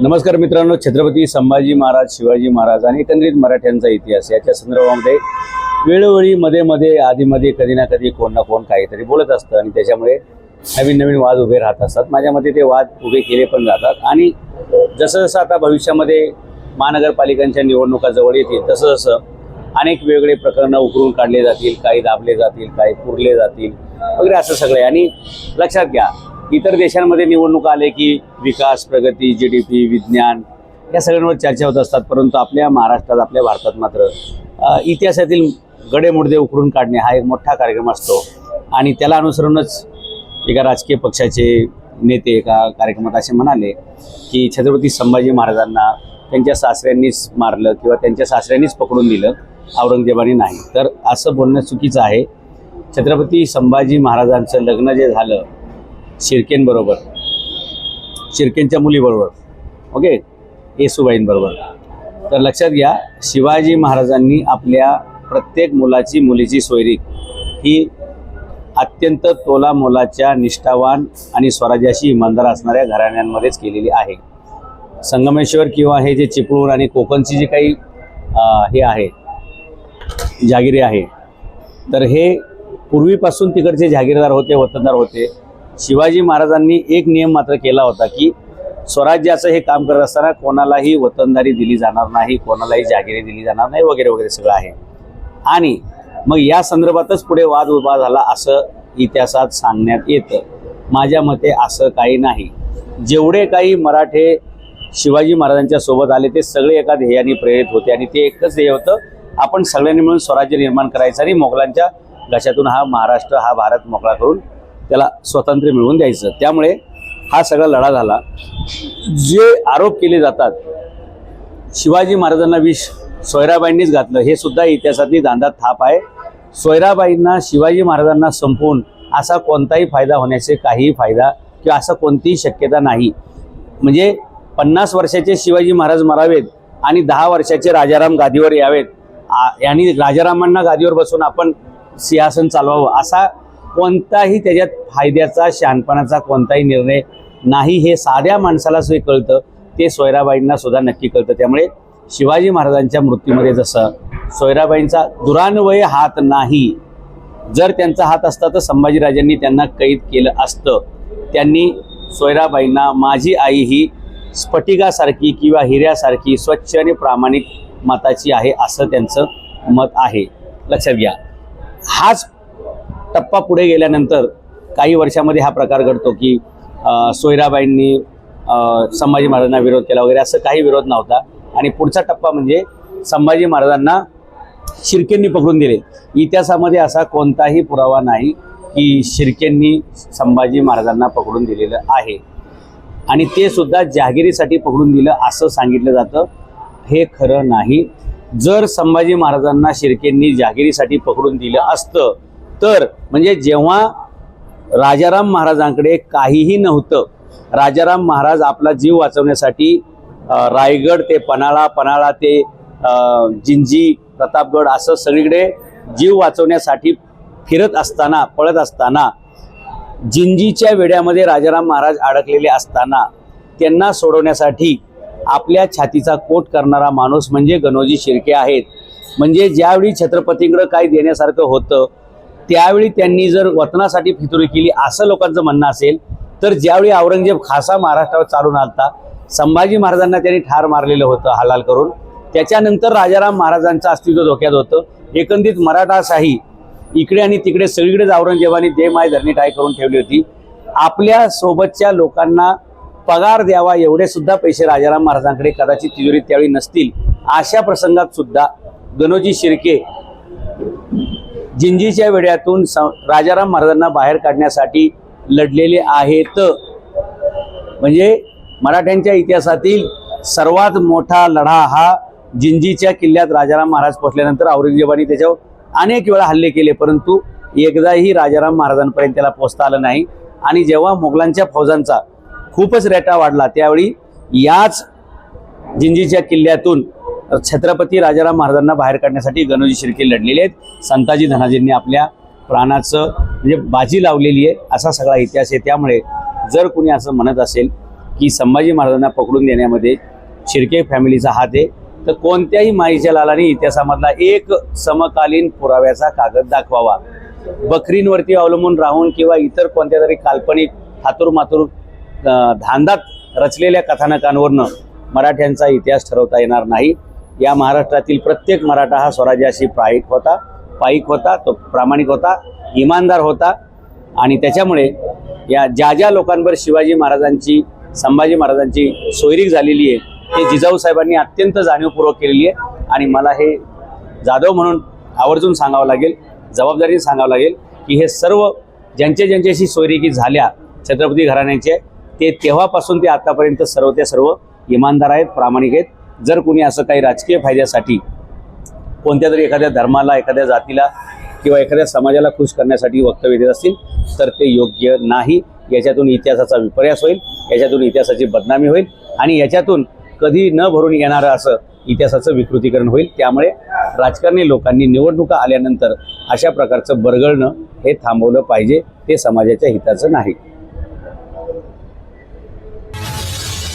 नमस्कार मित्रांनो छत्रपती संभाजी महाराज शिवाजी महाराज आणि एकंदरीत मराठ्यांचा इतिहास याच्या संदर्भामध्ये वेळोवेळी मध्ये मध्ये आधीमध्ये कधी ना कधी कोण ना कोण काहीतरी बोलत असतं आणि त्याच्यामुळे नवीन नवीन वाद उभे राहत असतात. माझ्या मते ते वाद उभे केले पण जातात. आणि जसं जसं आता भविष्यामध्ये महानगरपालिकांच्या निवडणुका जवळ येतील तसं जसं अनेक वेगळे प्रकरणं उकरून काढले जातील काही दाबले जातील काही पुरले जातील वगैरे असं सगळं आहे. आणि लक्षात घ्या इतर देशांमध्ये निवडणुका आले की विकास प्रगती जी डी पी विज्ञान या सगळ्यांवर चर्चा होत असतात. परंतु आपल्या महाराष्ट्रात आपल्या भारतात मात्र इतिहासातील गडेमुडदे उकरून काढणे हा एक मोठा कार्यक्रम असतो. आणि त्याला अनुसरूनच एका राजकीय पक्षाचे नेते एका कार्यक्रमात असे म्हणाले की छत्रपती संभाजी महाराजांना त्यांच्या सासऱ्यांनीच मारलं किंवा त्यांच्या सासऱ्यांनीच पकडून दिलं औरंगजेबाने नाही. तर असं बोलणं चुकीचं आहे. छत्रपती संभाजी महाराजांचं लग्न जे झालं शिर्केंबरोबर. शिर्केंच्या मुलीबरोबर. ओके येसुबाईंबरोबर. तर लक्षात घ्या शिवाजी महाराजांनी आपल्या प्रत्येक मुलाची मुलीची सोयरी ही अत्यंत तोला मोलाच्या निष्ठावान आणि स्वराज्याशी इमानदार असणाऱ्या घराण्यांमध्येच केलेली आहे. संगमेश्वर किंवा हे जे चिपळूण आणि कोकणची जी काही हे आहे जागिरी आहे तर हे पूर्वीपासून तिकडचे जागीरदार होते वतनदार होते. शिवाजी महाराजांनी एक नियम मात्र केला होता की स्वराज्याचं हे काम करत असताना कोणालाही वतनदारी दिली जाणार नाही कोणालाही जागिरी दिली जाणार नाही वगैरे वगैरे सगळं आहे. आणि मग या संदर्भातच पुढे वाद उभा झाला असं इतिहासात सांगण्यात येतं. माझ्या मते असं काही नाही. जेवढे काही मराठे शिवाजी महाराजांच्या सोबत आले ते सगळे एका ध्येयाने प्रेरित होते आणि ते एकच ध्येय होतं आपण सगळ्यांनी मिळून स्वराज्य निर्माण करायचं आणि मोगलांच्या घशातून हा महाराष्ट्र हा भारत मोकळा करून त्याला स्वातंत्र्य मिळवून द्यायचं. त्यामुळे हा सगळा लढा झाला. जे आरोप केले जातात शिवाजी महाराजांना विष सोयराबाईंनीच घातलं हे सुद्धा इतिहासातली दांदा थाप आहे. सोयराबाईंना शिवाजी महाराजांना संपवून असा कोणताही फायदा होण्याचे काहीही फायदा किंवा असं कोणतीही शक्यता नाही. म्हणजे पन्नास वर्षाचे शिवाजी महाराज मरावेत आणि दहा वर्षाचे राजाराम गादीवर यावेत. आ- आणि राजारामांना गादीवर बसून आपण सिंहासन चालवावं असा कोणताही त्याच्यात फायद्याचा शहाणपणाचा कोणताही निर्णय नाही हे साध्या माणसाला जे कळतं ते सोयराबाईंना सुद्धा नक्की कळतं. त्यामुळे शिवाजी महाराजांच्या मृत्यूमध्ये जसं सोयराबाईंचा दुरान्वय हात नाही जर त्यांचा हात असता तर संभाजीराजांनी त्यांना कैद केलं असतं. त्यांनी सोयराबाईंना माझी आई ही स्फटिकासारखी किंवा हिऱ्यासारखी स्वच्छ आणि प्रामाणिक मताची आहे असं त्यांचं मत आहे. लक्षात घ्या. हाच टप्पा पुढे गेल्यानंतर काही वर्षामध्ये हा प्रकार घडतो की सोयराबाईंनी संभाजी महाराजांना विरोध केला वगैरे असं काही विरोध नव्हता. आणि पुढचा टप्पा म्हणजे संभाजी महाराजांना शिर्केंनी पकडून दिले. इतिहासामध्ये असा कोणताही पुरावा नाही की शिर्केंनी संभाजी महाराजांना पकडून दिलेलं आहे. आणि ते सुद्धा जहागिरीसाठी पकडून दिलं असं सांगितलं जातं. हे खरं नाही. जर संभाजी महाराजांना शिर्केंनी जहागिरीसाठी पकडून दिलं असतं तर म्हणजे जेव्हा राजाराम महाराजांकडे काहीही नव्हतं राजाराम महाराज आपला जीव वाचवण्यासाठी रायगड ते पन्हाळा पन्हाळा ते जिंजी प्रतापगड असं सगळीकडे जीव वाचवण्यासाठी फिरत असताना पळत असताना जिंजीच्या वेड्यामध्ये राजाराम महाराज अडकलेले असताना त्यांना सोडवण्यासाठी आपल्या छातीचा कोट करणारा माणूस म्हणजे गणोजी शिर्के आहेत. म्हणजे ज्यावेळी छत्रपतींकडं काही देण्यासारखं होतं त्यावेळी त्यांनी जर वतनासाठी फितुरी केली असं लोकांचं म्हणणं असेल तर ज्यावेळी औरंगजेब खासा महाराष्ट्रावर चालून आलता संभाजी महाराजांना त्यांनी ठार मारलेलं होतं हलाल करून. त्याच्यानंतर राजाराम महाराजांचं अस्तित्व धोक्यात होतं. एकंदरीत मराठाशाही इकडे आणि तिकडे सगळीकडेच औरंगजेबाने दे माय धरणी टाय करून ठेवली होती. आपल्या सोबतच्या लोकांना पगार द्यावा एवढे सुद्धा पैसे राजाराम महाराजांकडे कदाचित तिजोरीत त्यावेळी नसतील. अशा प्रसंगात सुद्धा गणोजी शिर्के जिंजीच्या वेड्यातून स राजाराम महाराजांना बाहेर काढण्यासाठी लढलेले आहेत. म्हणजे मराठ्यांच्या इतिहासातील सर्वात मोठा लढा हा जिंजीच्या किल्ल्यात राजाराम महाराज पोचल्यानंतर औरंगजेबाने त्याच्यावर अनेक वेळा हल्ले केले परंतु एकदाही राजाराम महाराजांपर्यंत त्याला पोचता आलं नाही. आणि जेव्हा मोगलांच्या फौजांचा खूपच रेटा वाढला त्यावेळी याच जिंजीच्या किल्ल्यातून छत्रपती राजाराम महाराजांना बाहेर काढण्यासाठी गणोजी शिर्के लढलेले आहेत. संताजी धनाजींनी आपल्या प्राणाचं म्हणजे बाजी लावलेली आहे असा सगळा इतिहास आहे. त्यामुळे जर कुणी असं म्हणत असेल की संभाजी महाराजांना पकडून देण्यामध्ये शिर्के फॅमिलीचा हात आहे तर कोणत्याही माईच्या लालाने इतिहासामधला एक समकालीन पुराव्याचा कागद दाखवावा. बकरींवरती अवलंबून राहून किंवा इतर कोणत्या तरी काल्पनिक हातूर मातूर धांदात रचलेल्या कथानकांवरनं मराठ्यांचा इतिहास ठरवता येणार नाही. या महाराष्ट्रातील प्रत्येक मराठा हा स्वराज्याशी प्रायिक होता पायिक होता तो प्रामाणिक होता इमानदार होता. आणि त्याच्यामुळे या ज्या ज्या लोकांवर शिवाजी महाराजांची संभाजी महाराजांची सोयरीक झालेली आहे ते जिजाऊ साहेबांनी अत्यंत जाणीवपूर्वक केलेली आहे. आणि मला हे जाधव म्हणून आवर्जून सांगावं लागेल जबाबदारीने सांगावं लागेल की हे सर्व ज्यांच्या ज्यांच्याशी सोयरिकी झाल्या छत्रपती घराण्याचे ते तेव्हापासून ते आतापर्यंत सर्व ते सर्व इमानदार आहेत प्रामाणिक आहेत. जर कोणी असं काही राजकीय फायद्यासाठी कोणत्या तरी एखाद्या धर्माला एखाद्या जातीला किंवा एखाद्या समाजाला खुश करण्यासाठी वक्तव्य देत असतील तर ते योग्य नाही. याच्यातून इतिहासाचा विपर्यास होईल याच्यातून इतिहासाची बदनामी होईल आणि याच्यातून कधी न भरून येणारं असं इतिहासाचं विकृतीकरण होईल. त्यामुळे राजकारणी लोकांनी निवडणुका आल्यानंतर अशा प्रकारचं बरगळणं हे थांबवलं पाहिजे ते समाजाच्या हिताचं नाही.